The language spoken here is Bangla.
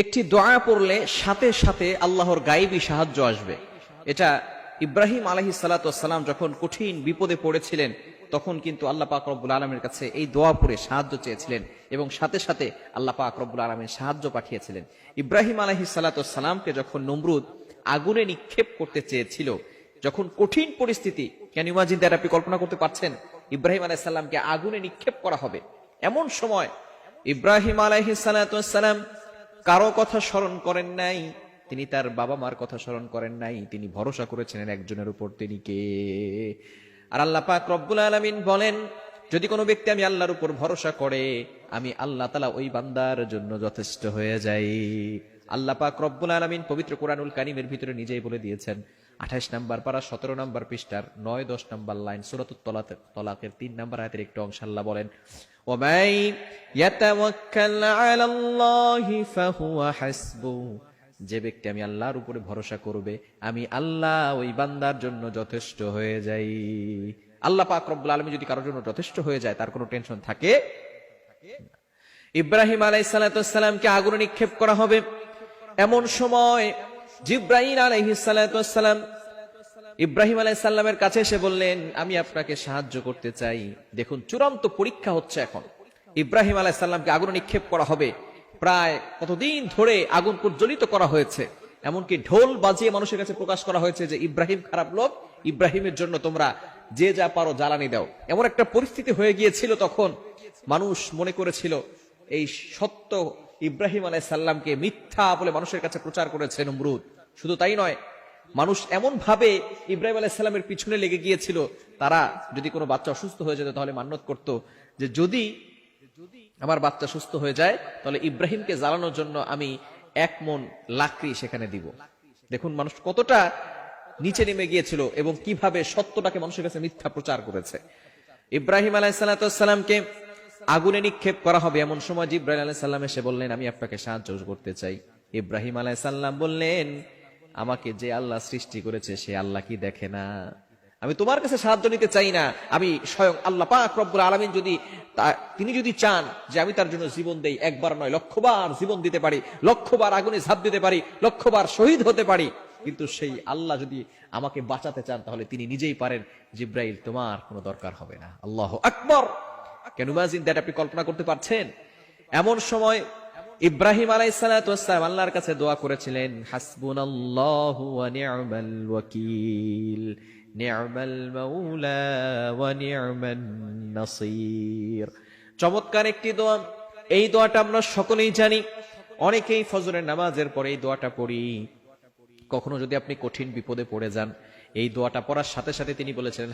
একটি দোয়া পড়লে সাথে সাথে আল্লাহর গায়েবী সাহায্য আসবে। এটা ইব্রাহিম আলহি সালাতাম যখন কঠিন বিপদে পড়েছিলেন, তখন কিন্তু আল্লাহ পাক রব্বুল আলমের কাছে এই দোয়া পড়ে সাহায্য চেয়েছিলেন এবং সাথে সাথে আল্লাহ পাক রব্বুল আলমের সাহায্য পাঠিয়েছিলেন। ইব্রাহিম আলহি সালাতামকে যখন নমরুদ আগুনে নিক্ষেপ করতে চেয়েছিল, যখন কঠিন পরিস্থিতি কেন ইমাজিন দ্যাট আপনি কল্পনা করতে পারছেন? ইব্রাহিম আলাইসাল্লামকে আগুনে নিক্ষেপ করা হবে। এমন সময় ইব্রাহিম আলাইহি সালাম কারও কথা স্মরণ করেন নাই, তিনি তার বাবা মার কথা স্মরণ করেন নাই, তিনি ভরসা করেছিলেন একজনের উপর তিনি কে। আর আল্লাহ পাক রব্বুল আলমিন বলেন, যদি কোনো ব্যক্তি আমি আল্লাহর উপর ভরসা করে, আমি আল্লাহ তালা ওই বান্দার জন্য যথেষ্ট হয়ে যাই। আল্লাহ পাক রব্বুল আলামিন পবিত্র কোরআনুল কারিমের ভিতরে নিজেই বলে দিয়েছেন আঠাইশ নাম্বার পারা সতেরো নাম্বার পৃষ্ঠার নয় দশ নাম্বার লাইন সুরাতুত তলাতের তলাকের তিন নাম্বার আয়াতের একটু অংশ আল্লাহ বলেন ومن يتوكل على الله فهو حسبه যে ব্যক্তি আমি আল্লাহর উপরে ভরসা করবে আমি আল্লাহ ওই বান্দার জন্য যথেষ্ট হয়ে যাই আল্লাহ পাক রব্বুল আলমী যদি কারোর জন্য যথেষ্ট হয়ে যায় তার কোনো টেনশন থাকে ইব্রাহিম আলাই সালাতামকে আগুনে নিক্ষেপ করা হবে এমন সময় জিব্রাহিম আলাইহি সালাতাম ইব্রাহিম আলাই সাল্লামের কাছে এসে বললেন, আমি আপনাকে সাহায্য করতে চাই। দেখুন, চূড়ান্ত পরীক্ষা হচ্ছে এখন। ইব্রাহিম আলাই সাল্লামকে আগুনে নিক্ষেপ করা হবে। প্রায় কতদিন ধরে আগুন প্রজ্বলিত করা হয়েছে। এমনকি ঢোল বাজিয়ে মানুষের কাছে প্রকাশ করা হয়েছে যে, ইব্রাহিম খারাপ লোক, ইব্রাহিমের জন্য তোমরা যে যা পারো জ্বালানি দাও। এমন একটা পরিস্থিতি হয়ে গিয়েছিল তখন। মানুষ মনে করেছিল এই সত্য ইব্রাহিম আলাই সাল্লামকে মিথ্যা বলে মানুষের কাছে প্রচার করেছে নমরুদ শুধু তাই নয়, মানুষ এমন ভাবে ইব্রাহিম আলাইসাল্লামের পিছনে লেগে গিয়েছিল, তারা যদি কোনো বাচ্চা অসুস্থ হয়ে যেত তাহলে মান্যত করত যে যদি আমার বাচ্চা সুস্থ হয়ে যায়, তাহলে ইব্রাহিমকে জ্বালানোর জন্য আমি এক মন লাকড়ি সেখানে দিব। দেখুন মানুষ কতটা নিচে নেমে গিয়েছিল এবং কীভাবে সত্যটাকে মানুষের কাছে মিথ্যা প্রচার করেছে। ইব্রাহিম আলাইসাল্লামকে আগুনে নিক্ষেপ করা হবে। এমন সময় ইব্রাহিম আলাইসাল্লাম এসে বললেন, আমি আপনাকে সাহায্য করতে চাই। ইব্রাহিম আলাইসাল্লাম বললেন, আমাকে যে আল্লাহ সৃষ্টি করেছে, সে আল্লাহ কি দেখে না? আমি তোমার কাছে সাহায্য নিতে চাই না। আমি স্বয়ং আল্লাহ পাক রব্বুল আলমিন যদি তিনি যদি চান যে আমি তার জন্য জীবন দেই, একবার নয়, লক্ষবার জীবন দিতে পারি, লক্ষবার আগুনে ঝাঁপ দিতে পারি, লক্ষবার শহীদ হতে পারি। কিন্তু সেই আল্লাহ যদি আমাকে বাঁচাতে চান, তাহলে তিনি নিজেই পারেন। জিব্রাইল, তোমার কোনো দরকার হবে না। আল্লাহ আকবর! কেন ইমাজিন দ্যাট আপনি কল্পনা করতে পারছেন? এমন সময় ইব্রাহিম আলাইসালাম আল্লাহর কাছে দোয়া করেছিলেন নাসির। চমৎকার একটি দোয়া। এই দোয়াটা আমরা সকলেই জানি। অনেকেই ফজরের নামাজের পরে এই দোয়াটা পড়ি। কখনো যদি আপনি কঠিন বিপদে পড়ে যান, এই দোয়াটা পড়ার সাথে সাথে তিনি বলেছিলেন